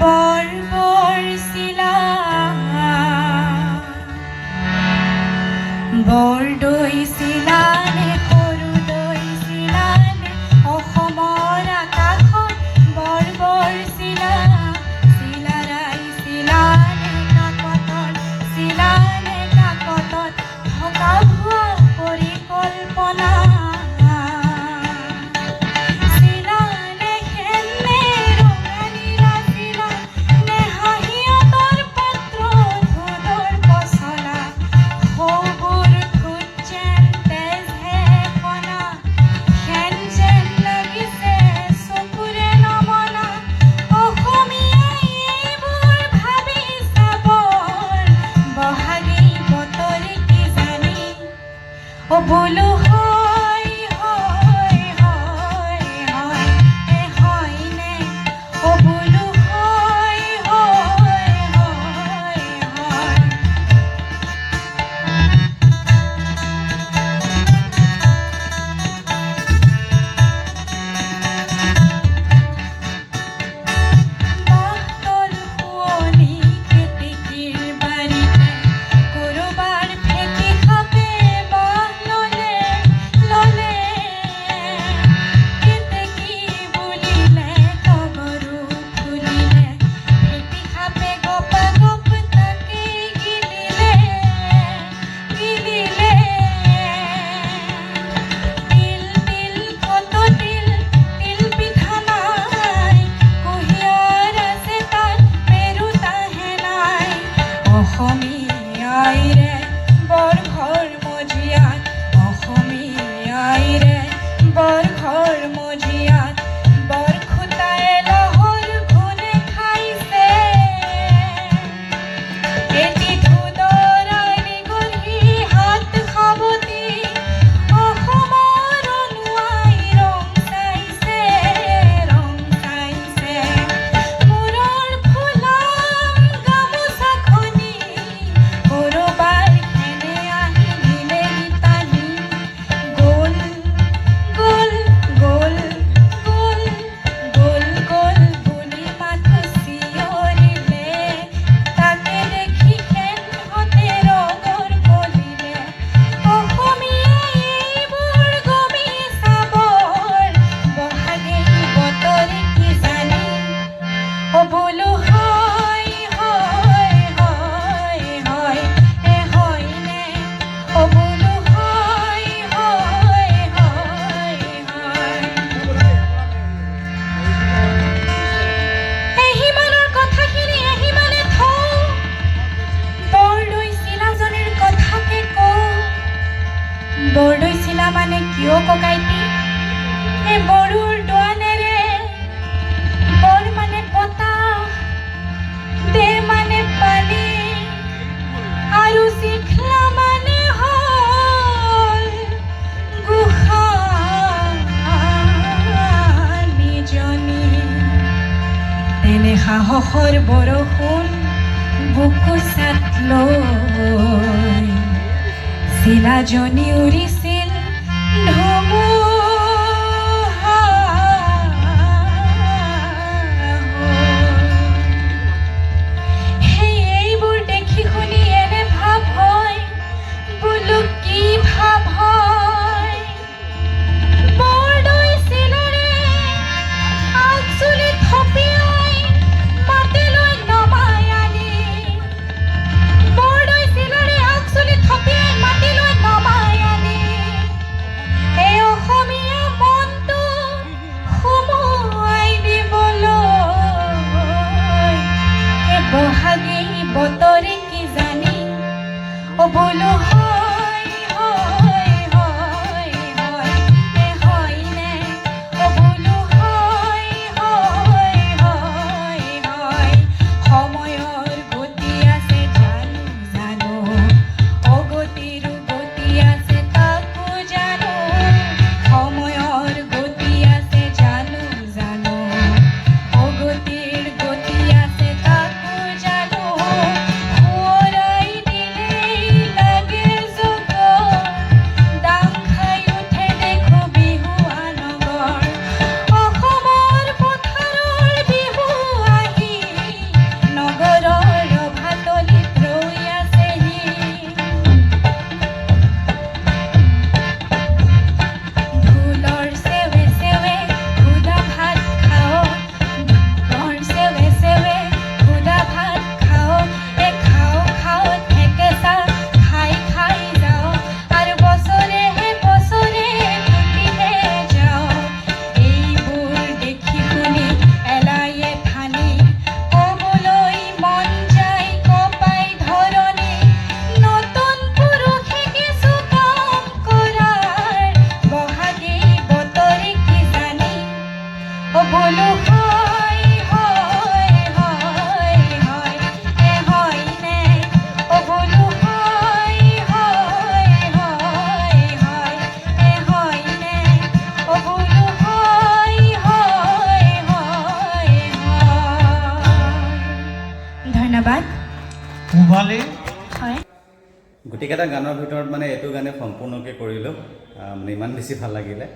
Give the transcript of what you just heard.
বর্বর শিলা বড়ই homie aire. ঘহৰ বৰষুণ বুকু চাত লৈ চিলাজনী উৰিছে গোটেইকেইটা গানৰ ভিতৰত মানে এইটো গানে সম্পূৰ্ণকৈ কৰিলোঁ। মানে ইমান বেছি ভাল লাগিলে।